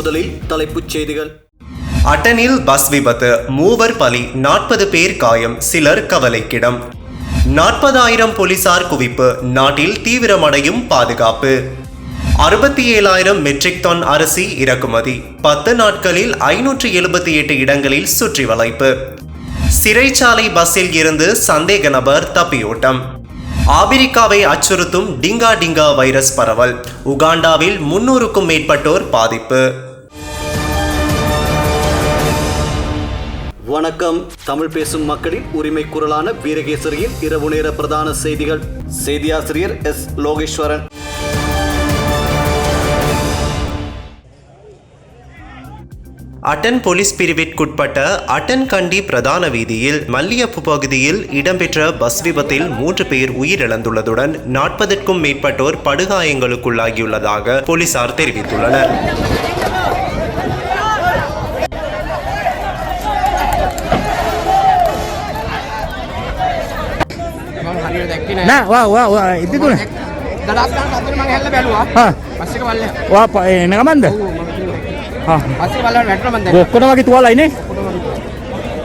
முதலில் தலைப்புச் செய்திகள். அட்டனில் பஸ் விபத்து மூவர் பலி நாற்பது பேர் காயம் சிலர் கவலைக்கிடம். நாற்பதாயிரம் போலீசார் குவிப்பு நாட்டில் தீவிரமடையும் பாதுகாப்பு. அறுபத்தி ஏழாயிரம் மெட்ரிக் டன் அரிசி இறக்குமதி பத்து நாட்களில் ஐநூற்று எழுபத்தி எட்டு இடங்களில் சுற்றி வளைப்பு சிறைச்சாலை பஸ்ஸில் இருந்து சந்தேக நபர் தப்பியோட்டம். ஆபிரிக்காவை அச்சுறுத்தும் டிங்கா டிங்கா வைரஸ் பரவல் உகாண்டாவில் முன்னூறுக்கும் மேற்பட்டோர் பாதிப்பு. வணக்கம். தமிழ் பேசும் மக்களின் உரிமை குரலான வீரகேசரியின் இரவு நேர பிரதான செய்திகள். செய்தியாசிரியர் எஸ். லோகேஸ்வரன். அட்டன் போலீஸ் பிரிவிற்குட்பட்ட அட்டன் கண்டி பிரதான வீதியில் மல்லியப்பு பகுதியில் இடம்பெற்ற பஸ் விபத்தில் மூன்று பேர் உயிரிழந்துள்ளதுடன் நாற்பதற்கும் மேற்பட்டோர் படுகாயங்களுக்குள்ளாகியுள்ளதாக போலீசார் தெரிவித்துள்ளனர். නෑ. වා වා වා ඉදිතුන දඩස් ගන්න අතන මම හැල්ල බැලුවා. හා එක පල්ලෙහා. වා එන ගමන්ද ඔව් මම කිව්වා. හා එක පල්ලෙහාට වැටුණා මම දැක්කා. ඔක්කොටම වගේ තුවාලයිනේ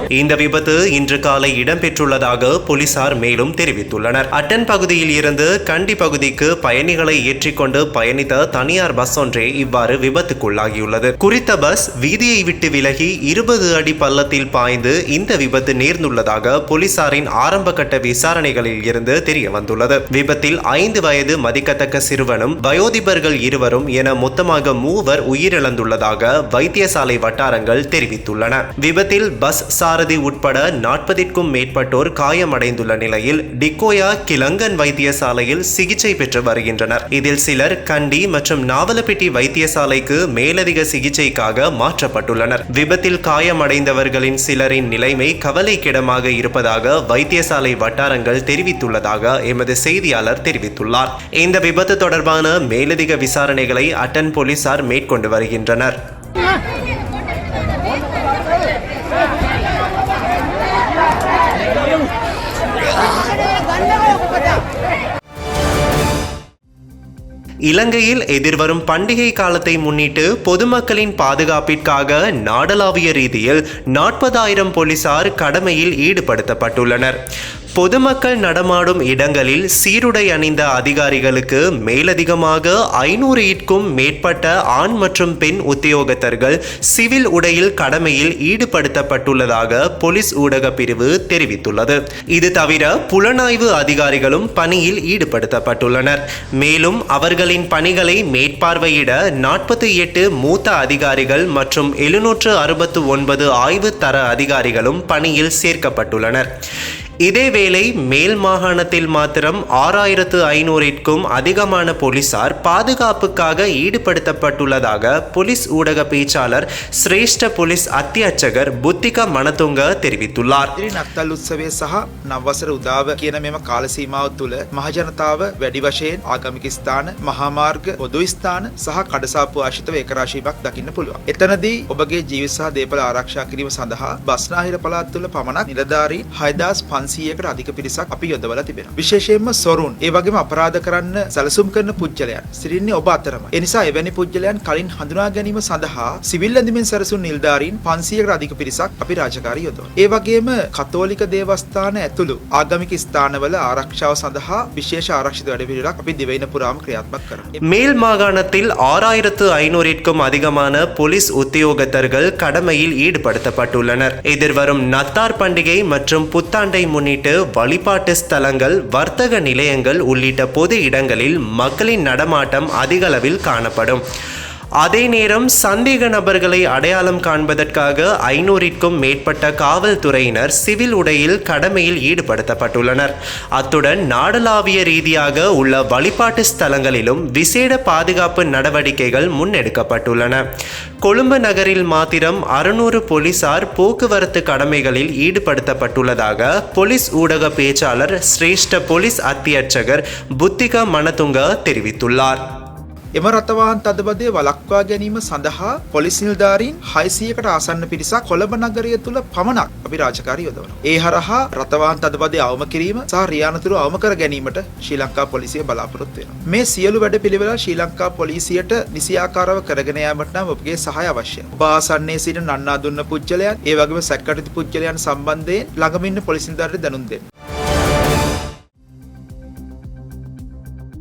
இந்த விபத்து இன்று காலை இடம்பெற்றுள்ளதாக போலீசார் மேலும் தெரிவித்துள்ளனர். அட்டன் பகுதியில் இருந்து கண்டி பகுதிக்கு பயணிகளை ஏற்றிக்கொண்டு பயணித்த தனியார் பஸ் ஒன்றே இவ்வாறு விபத்துக்குள்ளாகியுள்ளது. குறித்த பஸ் வீதியை விட்டு விலகி இருபது அடி பள்ளத்தில் பாய்ந்து இந்த விபத்து நேர்ந்துள்ளதாக போலீசாரின் ஆரம்ப கட்ட விசாரணைகளில் இருந்து தெரிய வந்துள்ளது விபத்தில் ஐந்து வயது மதிக்கத்தக்க சிறுவனும் வயோதிபர்கள் இருவரும் என மொத்தமாக மூவர் உயிரிழந்துள்ளதாக வைத்தியசாலை வட்டாரங்கள் தெரிவித்துள்ளன. விபத்தில் பஸ் பாரதி உட்பட நாற்பதிற்கும் மேற்பட்டோர் காயமடைந்துள்ள நிலையில் டிக்கோயா கிளங்கன் வைத்தியசாலையில் சிகிச்சை பெற்று வருகின்றனர். இதில் சிலர் கண்டி மற்றும் நாவலப்பிட்டி வைத்தியசாலைக்கு மேலதிக சிகிச்சைக்காக மாற்றப்பட்டுள்ளனர். விபத்தில் காயமடைந்தவர்களின் சிலரின் நிலைமை கவலைக்கிடமாக இருப்பதாக வைத்தியசாலை வட்டாரங்கள் தெரிவித்துள்ளதாக எமது செய்தியாளர் தெரிவித்துள்ளார். இந்த விபத்து தொடர்பான மேலதிக விசாரணைகளை அட்டன் போலீசார் மேற்கொண்டு வருகின்றனர். இலங்கையில் எதிர்வரும் பண்டிகை காலத்தை முன்னிட்டு பொதுமக்களின் பாதுகாப்பிற்காக நாடளாவிய ரீதியில் நாற்பதாயிரம் போலீசார் கடமையில் ஈடுபடுத்தப்பட்டுள்ளனர். பொதுமக்கள் நடமாடும் இடங்களில் சீருடை அணிந்த அதிகாரிகளுக்கு மேலதிகமாக ஐநூறு இட்கும் மேற்பட்ட ஆண் மற்றும் பெண் உத்தியோகத்தர்கள் சிவில் உடையில் கடமையில் ஈடுபடுத்தப்பட்டுள்ளதாக போலீஸ் ஊடக பிரிவு தெரிவித்துள்ளது. இது தவிர புலனாய்வு அதிகாரிகளும் பணியில் ஈடுபடுத்தப்பட்டுள்ளனர். மேலும் அவர்களின் பணிகளை மேற்பார்வையிட நாற்பத்தி எட்டு மூத்த அதிகாரிகள் மற்றும் எழுநூற்று அறுபத்து ஒன்பது ஆய்வு தர அதிகாரிகளும் பணியில் சேர்க்கப்பட்டுள்ளனர். இதேவேளை மேல் மாகாணத்தில் மாத்திரம் ஆறாயிரத்து ஐநூறிற்கும் அதிகமான போலீசார் பாதுகாப்புக்காக ஈடுபடுத்தப்பட்டுள்ளதாக போலீஸ் ஊடக பேச்சாளர் சிரேஷ்ட போலீஸ் අත්‍යච්චකර් බුද්ධික මනතුංග தெரிவித்துள்ளார் ඉදිරි නත්තල් උත්සවය සහ නවවසර උදාව කියන මෙම කාල සීමාව තුළ මහජනතාව වැඩි වශයෙන් ආගමික ස්ථාන මහාමාර්ග පොදු ස්ථාන සහ කඩසාප්පු ආශිතව ඒකරාශීමක් දකින්න පුළුවන්. එතනදී ඔබගේ ජීවිත සහ දේපල ආරක්ෂා කිරීම සඳහා බස්නාහිර පළාත් තුළ පමණක් නිලධාරීන් 6500කට අධික පිරිසක් අපි යොදවලා තිබෙනවා. විශේෂයෙන්ම සොරුන් ඒ වගේම අපරාධ කරන්න සැලසුම් කරන පුජ්‍යලයන් සිටින්නේ ඔබ අතරම. ඒ නිසා එවැනි පුජ්‍යලයන් කලින් හඳුනා ගැනීම සඳහා සිවිල් ඇඳුමින් සැරසුන් නිලධාරීන් 500කට අධික පිරිසක් අපි රාජකාරී යොදවනවා. ඒ වගේම කතෝලික දේවස්ථාන ඇතුළු ආගමික ස්ථානවල ආරක්ෂාව සඳහා විශේෂ ආරක්ෂිත වැඩපිළිවෙලක් අපි දිවයින පුරාම ක්‍රියාත්මක කරනවා. மேல் மாகாணத்தில் ஆறாயிரத்து ஐநூறிற்கும் அதிகமான போலீஸ் உத்தியோகத்தர்கள் கடமையில் ஈடுபடுத்தப்பட்டுள்ளனர் எதிர்வரும் நத்தார் பண்டிகை மற்றும் புத்தாண்டை முன்னிட்டு வழிபாட்டு ஸ்தலங்கள் வர்த்தக நிலையங்கள் உள்ளிட்ட பொது இடங்களில் மக்களின் நடமாட்டம் அதிகளவில் காணப்படும். அதே நேரம் சந்தேக நபர்களை அடையாளம் காண்பதற்காக ஐநூறிற்கும் மேற்பட்ட காவல்துறையினர் சிவில் உடையில் கடமையில் ஈடுபடுத்தப்பட்டுள்ளனர். அத்துடன் நாடளாவிய ரீதியாக உள்ள வழிபாட்டு ஸ்தலங்களிலும் விசேட பாதுகாப்பு நடவடிக்கைகள் முன்னெடுக்கப்பட்டுள்ளன. கொழும்பு நகரில் மாத்திரம் அறுநூறு போலீசார் போக்குவரத்து கடமைகளில் ஈடுபடுத்தப்பட்டுள்ளதாக போலீஸ் ஊடக பேச்சாளர் சிரேஷ்ட போலீஸ் அத்தியட்சகர் புத்திகா மனதுங்க தெரிவித்துள்ளார். එම රථවාහන තදබදය වළක්වා ගැනීම සඳහා පොලිස් නිලධාරීන් 600කට ආසන්න පිරිසක් කොළඹ නගරය තුළ පමණක් අපි රාජකාරී යොදවනවා. ඒ හරහා රථවාහන තදබදය අවම කිරීම සහ රියානතුරු අවම කර ගැනීමට ශ්‍රී ලංකා පොලිසිය බලාපොරොත්තු වෙනවා. මේ සියලු වැඩපිළිවෙල ශ්‍රී ලංකා පොලිසියට නිසියාකාරව කරගෙන යාමට නම් ඔබගේ සහාය අවශ්‍යයි. ඔබ ආසන්නයේ සිටින නන්නා දුන්න පුජ්‍යලයන්, ඒ වගේම සැකකටයුතු පුජ්‍යලයන් සම්බන්ධයෙන් ළඟම ඉන්න පොලිස් නිලධාරීන්ට දැනුම් දෙන්න.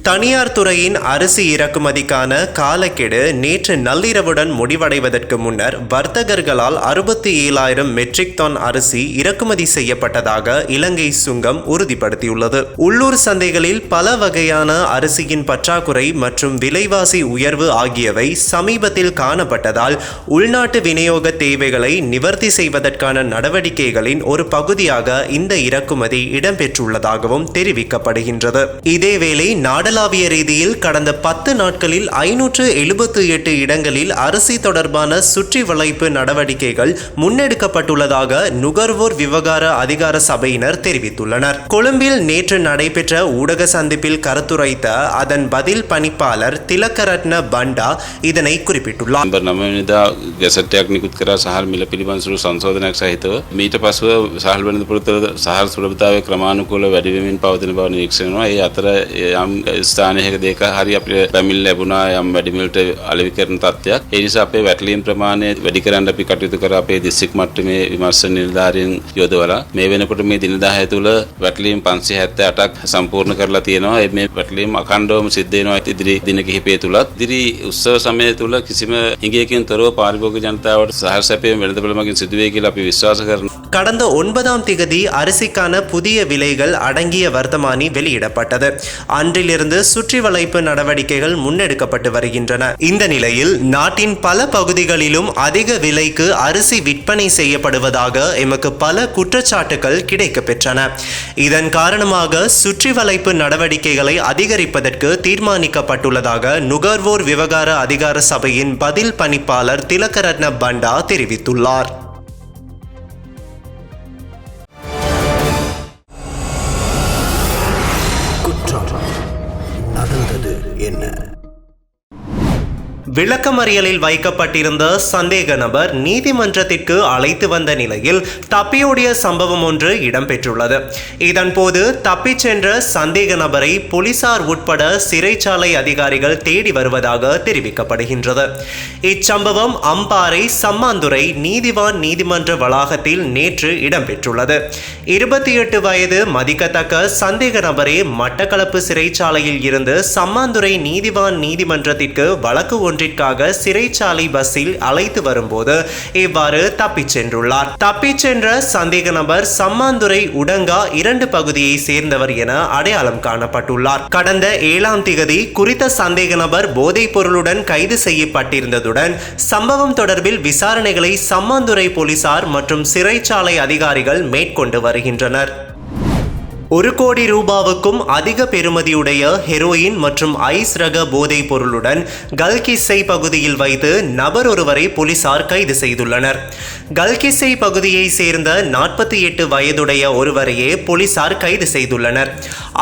தனியார் துறையின் அரிசி இறக்குமதிக்கான காலக்கெடு நேற்று நள்ளிரவுடன் முடிவடைவதற்கு முன்னர் வர்த்தகர்களால் அறுபத்தி ஏழாயிரம் மெட்ரிக் டன் அரிசி இறக்குமதி செய்யப்பட்டதாக இலங்கை சுங்கம் உறுதிப்படுத்தியுள்ளது. உள்ளூர் சந்தைகளில் பல வகையான அரிசியின் பற்றாக்குறை மற்றும் விலைவாசி உயர்வு ஆகியவை சமீபத்தில் காணப்பட்டதால் உள்நாட்டு விநியோக தேவைகளை நிவர்த்தி செய்வதற்கான நடவடிக்கைகளின் ஒரு பகுதியாக இந்த இறக்குமதி இடம்பெற்றுள்ளதாகவும் தெரிவிக்கப்படுகின்றது. இதேவேளை நாடளாவிய ரீதியில் கடந்த பத்து நாட்களில் ஐநூற்று எழுபத்து எட்டு இடங்களில் அரிசி தொடர்பான சுற்றி வளைப்பு நடவடிக்கைகள் முன்னெடுக்கப்பட்டுள்ளதாக நுகர்வோர் விவகார அதிகார சபையினர் தெரிவித்துள்ளனர் கொழும்பில் நேற்று நடைபெற்ற ஊடக சந்திப்பில் கருத்துரைத்த அதன் பதில் பணிப்பாளர் திலக்கரட்ன பண்டா இதனை குறிப்பிட்டுள்ளார் නම්බර් නමනිදා ගැසටයක් නිකුත් කර සහල් මිල පිළිබඳසුරු සංශෝධනයක් සහිතව මීට පසුව සහල් වන පුරතර සහල් සුලභතාව ක්‍රමාණුකූල වැඩිවමින් පවතින බව නිරීක්ෂණවා ඒ අතර යම් ස්ථානයක දෙක හරි අපිට පැමිල් ලැබුණා යම් වැඩිමිල්ට අලෙවි කරන තත්ත්වයක් ඒ නිසා අපේ වැටලීම් ප්‍රමාණය වැඩි කරන්න අපි කටයුතු කර අපේ දිස්ත්‍රික් මට්ටමේ විමර්ශන නිලධාරීන් යොදවලා මේ වෙනකොට මේ දින 10 තුළ වැටලීම් 578ක් සම්පූර්ණ කරලා තියෙනවා ඒ මේ වැටලීම් අඛණ්ඩවම සිද්ධ වෙනවා ඉදිරි දින කිහිපය තුලත් ඉදිරි උත්සව සමය තුල කිසිම හිඟයකින් තොරව පාරිභෝගික ජනතාවට සහල් සැපයීම වෙළඳපොළ මගින් සිදුවේ කියලා අපි විශ්වාස කරනවා கடந்த ஒன்பதாம் திகதி அரிசிக்கான புதிய விலைகள் அடங்கிய வர்த்தமானி வெளியிடப்பட்டது அன்றிலிருந்து சுற்றி வளைப்பு நடவடிக்கைகள் முன்னெடுக்கப்பட்டு வருகின்றன. இந்த நிலையில் நாட்டின் பல பகுதிகளிலும் அதிக விலைக்கு அரிசி விற்பனை செய்யப்படுவதாக எமக்கு பல குற்றச்சாட்டுகள் கிடைக்கப்பெற்றன. இதன் காரணமாக சுற்றி வளைப்பு நடவடிக்கைகளை அதிகரிப்பதற்கு தீர்மானிக்கப்பட்டுள்ளதாக நுகர்வோர் விவகார அதிகார சபையின் பதில் பணிப்பாளர் திலகரத்ன பண்டா தெரிவித்துள்ளார். விளக்கமறியலில் வைக்கப்பட்டிருந்த சந்தேக நபர் நீதிமன்றத்திற்கு அழைத்து வந்த நிலையில் தப்பியோடிய சம்பவம் ஒன்று இடம்பெற்றுள்ளது. இதன்போது தப்பிச் சென்ற சந்தேக நபரை போலீசார் உட்பட சிறைச்சாலை அதிகாரிகள் தேடி வருவதாக தெரிவிக்கப்படுகின்றது. இச்சம்பவம் அம்பாறை சம்மாந்துறை நீதிவான் நீதிமன்ற வளாகத்தில் நேற்று இடம்பெற்றுள்ளது. இருபத்தி எட்டு வயது மதிக்கத்தக்க சந்தேக நபரே மட்டக்களப்பு சிறைச்சாலையில் இருந்து சம்மாந்துறை நீதிவான் நீதிமன்றத்திற்கு வழக்கு ஒன்றிற்காக சிறைச்சாலை பஸ்ஸில் அழைத்து வரும்போது இவ்வாறு தப்பிச் சென்றுள்ளார். தப்பிச் சென்ற சந்தேக நபர் சம்மாந்துறை உடங்கா இரண்டு பகுதியை சேர்ந்தவர் என அடையாளம் காணப்பட்டுள்ளார். கடந்த ஏழாம் திகதி குறித்த சந்தேக நபர் போதைப் பொருளுடன் கைது செய்யப்பட்டிருந்ததுடன் சம்பவம் தொடர்பில் விசாரணைகளை சம்மாந்துறை போலீசார் மற்றும் சிறைச்சாலை அதிகாரிகள் மேற்கொண்டு வருகின்றனர். ஒரு கோடி ரூபாவுக்கும் அதிக பெறுமதியுடைய ஹெரோயின் மற்றும் ஐஸ் ரக போதைப் பொருளுடன் கல்கிஸ்ஸை பகுதியில் வைத்து நபர் ஒருவரை போலீசார் கைது செய்துள்ளனர். கல்கிஸ்ஸை பகுதியை சேர்ந்த நாற்பத்தி எட்டு வயதுடைய ஒருவரையே போலீசார் கைது செய்துள்ளனர்.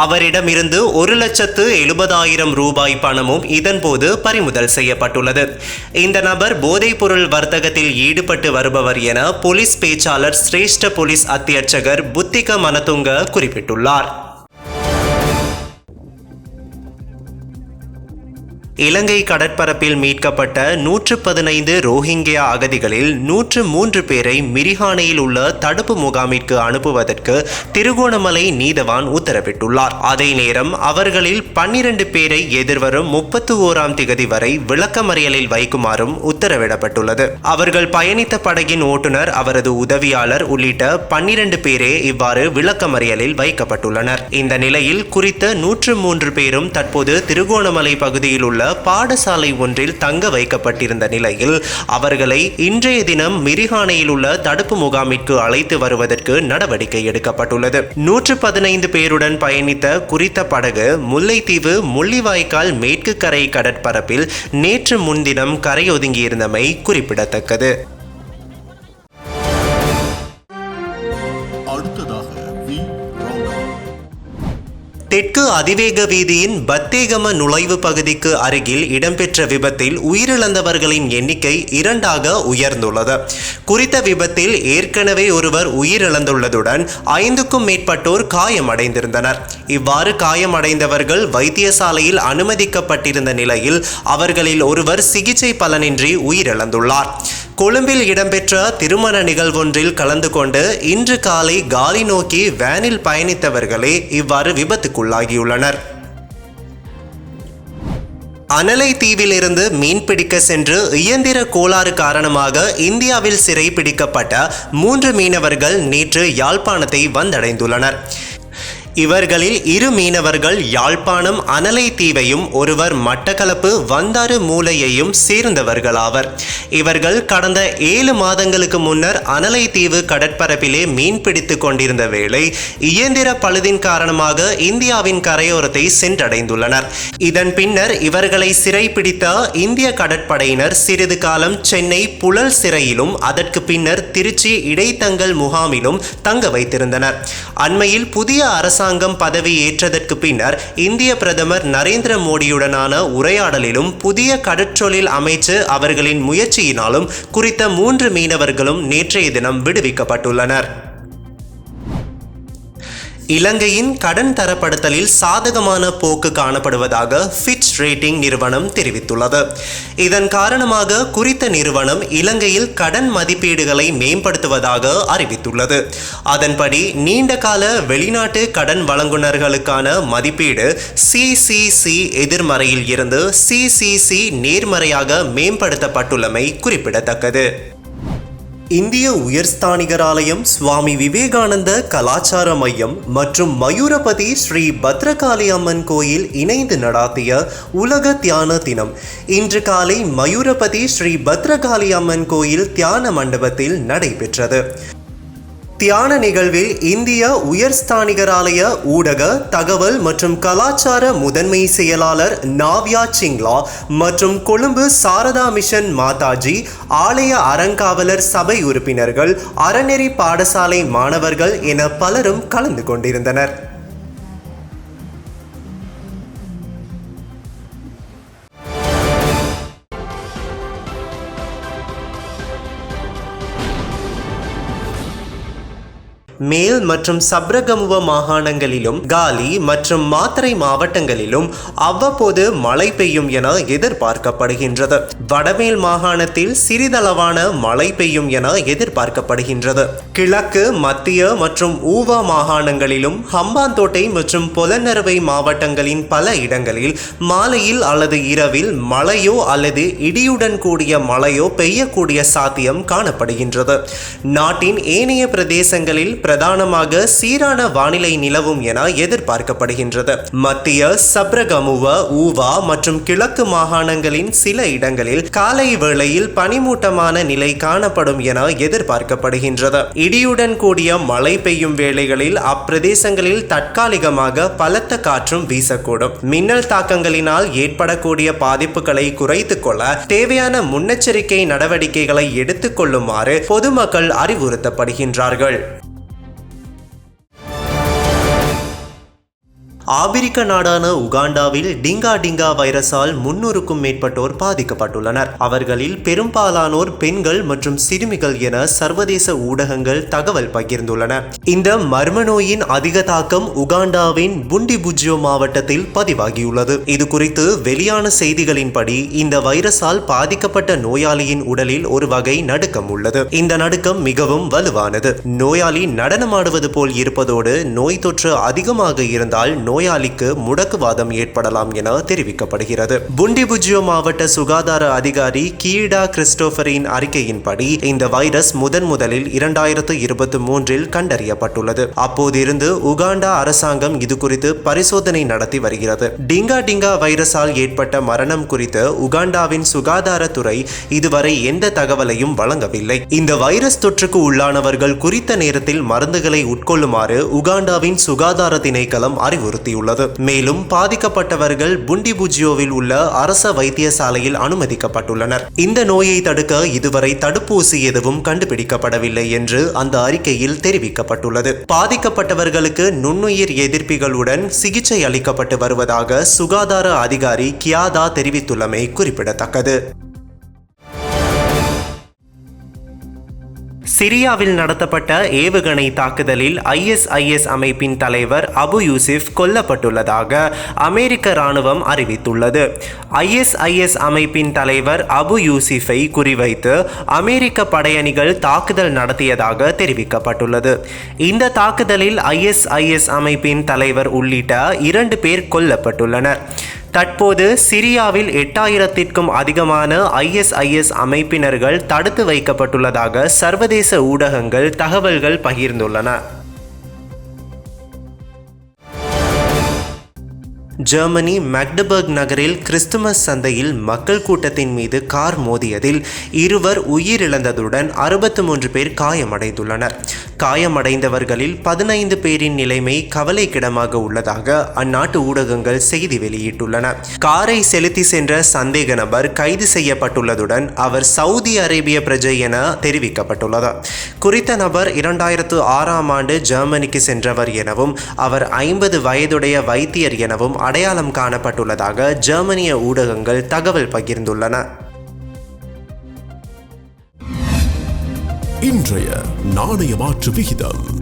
அவரிடமிருந்து ஒரு லட்சத்து எழுபதாயிரம் ரூபாய் பணமும் இதன்போது பறிமுதல் செய்யப்பட்டுள்ளது. இந்த நபர் போதைப் பொருள் வர்த்தகத்தில் ஈடுபட்டு வருபவர் என போலீஸ் பேச்சாளர் சிரேஷ்ட போலீஸ் அத்தியட்சகர் புத்திக மனதுங்க குறிப்பிட்டுள்ளார். தெரிவித்துள்ளார் இலங்கை கடற்பரப்பில் மீட்கப்பட்ட நூற்று பதினைந்து ரோஹிங்கியா அகதிகளில் நூற்று மூன்று பேரை மிரிஹானையில் உள்ள தடுப்பு முகாமிற்கு அனுப்புவதற்கு திருகோணமலை நீதவான் உத்தரவிட்டுள்ளார். அதே நேரம் அவர்களில் பன்னிரண்டு பேரை எதிர்வரும் முப்பத்து ஓராம் திகதி வரை விளக்கமறியலில் வைக்குமாறும் உத்தரவிடப்பட்டுள்ளது. அவர்கள் பயணித்த படகின் ஓட்டுநர் அவரது உதவியாளர் உள்ளிட்ட பன்னிரண்டு பேரே இவ்வாறு விளக்கமறியலில் வைக்கப்பட்டுள்ளனர். இந்த நிலையில் குறித்த நூற்று மூன்று பேரும் தற்போது திருகோணமலை பகுதியில் உள்ள பாடசாலை ஒன்றில் தங்க வைக்கப்பட்டிருந்த நிலையில் அவர்களை இன்றைய தினம் மிரிஹானையில் உள்ள தடுப்பு முகாமிற்கு அழைத்து வருவதற்கு நடவடிக்கை எடுக்கப்பட்டுள்ளது. நூற்று பதினைந்து பேருடன் பயணித்த குறித்த படகு முல்லைத்தீவு முள்ளிவாய்க்கால் மேற்கு கரை கடற்பரப்பில் நேற்று முன்தினம் கரையொதுங்கியிருந்தமை குறிப்பிடத்தக்கது. தெற்கு அதிவேக வீதியின் பத்தேகம நுழைவு பகுதிக்கு அருகில் இடம்பெற்ற விபத்தில் உயிரிழந்தவர்களின் எண்ணிக்கை இரண்டாக உயர்ந்துள்ளது. குறித்த விபத்தில் ஏற்கனவே ஒருவர் உயிரிழந்துள்ளதுடன் ஐந்துக்கும் மேற்பட்டோர் காயமடைந்திருந்தனர். இவ்வாறு காயமடைந்தவர்கள் வைத்தியசாலையில் அனுமதிக்கப்பட்டிருந்த நிலையில் அவர்களில் ஒருவர் சிகிச்சை பலனின்றி உயிரிழந்துள்ளார். கொழும்பில் இடம்பெற்ற திருமண நிகழ்வொன்றில் கலந்து கொண்டு இன்று காலை காலி நோக்கி வேனில் பயணித்தவர்களே இவ்வாறு விபத்துக்குள்ளாகியுள்ளனர். அனலை தீவிலிருந்து மீன்பிடிக்க சென்று இயந்திர கோளாறு காரணமாக இந்தியாவில் சிறை பிடிக்கப்பட்ட மூன்று மீனவர்கள் நேற்று யாழ்ப்பாணத்தை வந்தடைந்துள்ளனர். இவர்களில் இரு மீனவர்கள் யாழ்ப்பாணம் அனலை தீவையும் ஒருவர் மட்டக்களப்பு வந்தாறு மூலையையும் சேர்ந்தவர்களாவர். இவர்கள் கடந்த ஏழு மாதங்களுக்கு முன்னர் அனலை தீவு கடற்பரப்பிலே மீன் பிடித்துக் கொண்டிருந்த வேளை இயந்திர பழுதின் காரணமாக இந்தியாவின் கரையோரத்தை சென்றடைந்துள்ளனர். இதன் பின்னர் இவர்களை சிறைப்பிடித்த இந்திய கடற்படையினர் சிறிது காலம் சென்னை புழல் சிறையிலும் அதற்கு பின்னர் திருச்சி இடைத்தங்கல் முகாமிலும் தங்க வைத்திருந்தனர். அண்மையில் புதிய அரசு அரசாங்கம் பதவி ஏற்றதற்கு பின்னர் இந்திய பிரதமர் நரேந்திர மோடியுடனான உரையாடலிலும் புதிய கடற்றொழில் அமைச்சு அவர்களின் முயற்சியினாலும் குறித்த மூன்று மீனவர்களும் நேற்றைய தினம் விடுவிக்கப்பட்டுள்ளனர். இலங்கையின் கடன் தரப்படுத்தலில் சாதகமான போக்கு காணப்படுவதாக ஃபிட்ச் ரேட்டிங் நிறுவனம் தெரிவித்துள்ளது. இதன் காரணமாக குறித்த நிறுவனம் இலங்கையில் கடன் மதிப்பீடுகளை மேம்படுத்துவதாக அறிவித்துள்ளது. அதன்படி நீண்ட கால வெளிநாட்டு கடன் வழங்குனர்களுக்கான மதிப்பீடு சிசிசி எதிர்மறையில் இருந்து சிசிசி நேர்மறையாக மேம்படுத்தப்பட்டுள்ளமை குறிப்பிடத்தக்கது. இந்திய உயர்ஸ்தானிகர் ஆலயம் சுவாமி விவேகானந்த கலாச்சார மையம் மற்றும் மயூரபதி ஸ்ரீ பத்ரகாளி அம்மன் கோயில் இணைந்து நடாத்திய உலக தியான தினம். இன்று காலை மயூரபதி ஸ்ரீ பத்ரகாளி அம்மன் கோயில் தியான மண்டபத்தில் நடைபெற்றது. தியான நிகழ்வில் இந்திய உயர்ஸ்தானிகராலய ஊடக தகவல் மற்றும் கலாச்சார முதன்மை செயலாளர் நாவ்யா சிங்லா மற்றும் கொழும்பு சாரதா மிஷன் மாதாஜி ஆலய அறங்காவலர் சபை உறுப்பினர்கள் அறநெறி பாடசாலை மாணவர்கள் என பலரும் கலந்து கொண்டிருந்தனர். மேல் மற்றும் சப்ரகமுவ மாகாணங்களிலும் காலி மற்றும் மாத்தரை மாவட்டங்களிலும் அவ்வப்போது மழை பெய்யும் என எதிர்பார்க்கப்படுகின்றது. வடமேல் மாகாணத்தில் சிறிதளவான மழை பெய்யும் என எதிர்பார்க்கப்படுகின்றது. கிழக்கு மத்திய மற்றும் ஊவா மாகாணங்களிலும் ஹம்பாந்தோட்டை மற்றும் பொலனறுவை மாவட்டங்களின் பல இடங்களில் மாலையில் அல்லது இரவில் மழையோ அல்லது இடியுடன் கூடிய மழையோ பெய்யக்கூடிய சாத்தியம் காணப்படுகின்றது. நாட்டின் ஏனைய பிரதேசங்களில் பிரதானமாக சீரான வானிலை நிலவும் என எதிர்பார்க்கப்படுகின்றது. மத்திய சப்ரகமுவ ஊவா மற்றும் கிழக்கு மாகாணங்களின் சில இடங்களில் காலை வேளையில் பனிமூட்டமான நிலை காணப்படும் என எதிர்பார்க்கப்படுகின்றது. இடியுடன் கூடிய மழை பெய்யும் வேளைகளில் அப்பிரதேசங்களில் தற்காலிகமாக பலத்த காற்றும் வீசக்கூடும். மின்னல் தாக்கங்களினால் ஏற்படக்கூடிய பாதிப்புகளை குறைத்துக் கொள்ள தேவையான முன்னெச்சரிக்கை நடவடிக்கைகளை எடுத்துக் கொள்ளுமாறு பொதுமக்கள் அறிவுறுத்தப்படுகின்றார்கள். ஆபிரிக்க நாடான உகாண்டாவில் டிங்கா டிங்கா வைரஸால் முன்னூறுக்கும் மேற்பட்டோர் பாதிக்கப்பட்டுள்ளனர். அவர்களில் பெரும்பாலானோர் பெண்கள் மற்றும் சிறுமிகள் என சர்வதேச ஊடகங்கள் தகவல் பகிர்ந்துள்ளன. இந்த மர்ம நோயின் அதிக தாக்கம் உகாண்டாவின் புண்டிபுஜியோ மாவட்டத்தில் பதிவாகியுள்ளது. இது குறித்து வெளியான செய்திகளின்படி இந்த வைரஸால் பாதிக்கப்பட்ட நோயாளியின் உடலில் ஒரு வகை நடுக்கம் உள்ளது. இந்த நடுக்கம் மிகவும் வலுவானது. நோயாளி நடனமாடுவது போல் இருப்பதோடு நோய் தொற்று அதிகமாக இருந்தால் நோய் நோயாளிக்கு முடக்குவாதம் ஏற்படலாம் என தெரிவிக்கப்படுகிறது. புண்டிபுஜியோ மாவட்ட சுகாதார அதிகாரி கீடா கிறிஸ்டோபரின் அறிக்கையின்படி இந்த வைரஸ் முதன் முதலில் இரண்டாயிரத்து இருபத்தி மூன்றில் கண்டறியப்பட்டுள்ளது. அப்போதிருந்து உகாண்டா அரசாங்கம் இது குறித்து பரிசோதனை நடத்தி வருகிறது. டிங்கா டிங்கா வைரஸால் ஏற்பட்ட மரணம் குறித்து உகாண்டாவின் சுகாதாரத்துறை இதுவரை எந்த தகவலையும் வழங்கவில்லை. இந்த வைரஸ் தொற்றுக்கு உள்ளானவர்கள் குறித்த நேரத்தில் மருந்துகளை உட்கொள்ளுமாறு உகாண்டாவின் சுகாதார திணைக்களம் அறிவுறுத்தி அறிவுறுத்தியுள்ளது மேலும் பாதிக்கப்பட்டவர்கள் புண்டிபுஜியோவில் உள்ள அரச வைத்தியசாலையில் அனுமதிக்கப்பட்டுள்ளனர். இந்த நோயை தடுக்க இதுவரை தடுப்பூசி எதுவும் கண்டுபிடிக்கப்படவில்லை என்று அந்த அறிக்கையில் தெரிவிக்கப்பட்டுள்ளது. பாதிக்கப்பட்டவர்களுக்கு நுண்ணுயிர் எதிர்ப்பிகளுடன் சிகிச்சை அளிக்கப்பட்டு வருவதாக சுகாதார அதிகாரி கியாதா தெரிவித்துள்ளமை குறிப்பிடத்தக்கது. சிரியாவில் நடத்தப்பட்ட ஏவுகணை தாக்குதலில் ஐஎஸ்ஐஎஸ் அமைப்பின் தலைவர் அபு யூசிப் கொல்லப்பட்டுள்ளதாக அமெரிக்க ராணுவம் அறிவித்துள்ளது. ஐஎஸ்ஐஎஸ் அமைப்பின் தலைவர் அபு யூசிஃபை குறிவைத்து அமெரிக்க படையணிகள் தாக்குதல் நடத்தியதாக தெரிவிக்கப்பட்டுள்ளது. இந்த தாக்குதலில் ஐஎஸ்ஐஎஸ் அமைப்பின் தலைவர் உள்ளிட்ட இரண்டு பேர் கொல்லப்பட்டுள்ளனர். தற்போது சிரியாவில் எட்டாயிரத்திற்கும் அதிகமான ஐஎஸ்ஐஎஸ் அமைப்பினர்கள் தடுத்து வைக்கப்பட்டுள்ளதாக சர்வதேச ஊடகங்கள் தகவல்கள் பகிர்ந்துள்ளன. ஜெர்மனி மெக்டபர்க் நகரில் கிறிஸ்துமஸ் சந்தையில் மக்கள் கூட்டத்தின் மீது கார் மோதியதில் இருவர் உயிரிழந்ததுடன் அறுபத்து மூன்று பேர் காயமடைந்துள்ளனர். காயமடைந்தவர்களில் பதினைந்து பேரின் நிலைமை கவலைக்கிடமாக உள்ளதாக அந்நாட்டு ஊடகங்கள் செய்தி வெளியிட்டுள்ளன. காரை செலுத்தி சென்ற சந்தேக நபர் கைது செய்யப்பட்டுள்ளதுடன் அவர் சவுதி அரேபிய பிரஜை என தெரிவிக்கப்பட்டுள்ளது. குறித்த நபர் இரண்டாயிரத்து ஆறாம் ஆண்டு ஜெர்மனிக்கு சென்றவர் எனவும் அவர் ஐம்பது வயதுடைய வைத்தியர் எனவும் அடையாளம் காணப்பட்டுள்ளதாக ஜெர்மனிய ஊடகங்கள் தகவல் பகிர்ந்துள்ளன. இன்றைய நாணய மாற்று விகிதம்.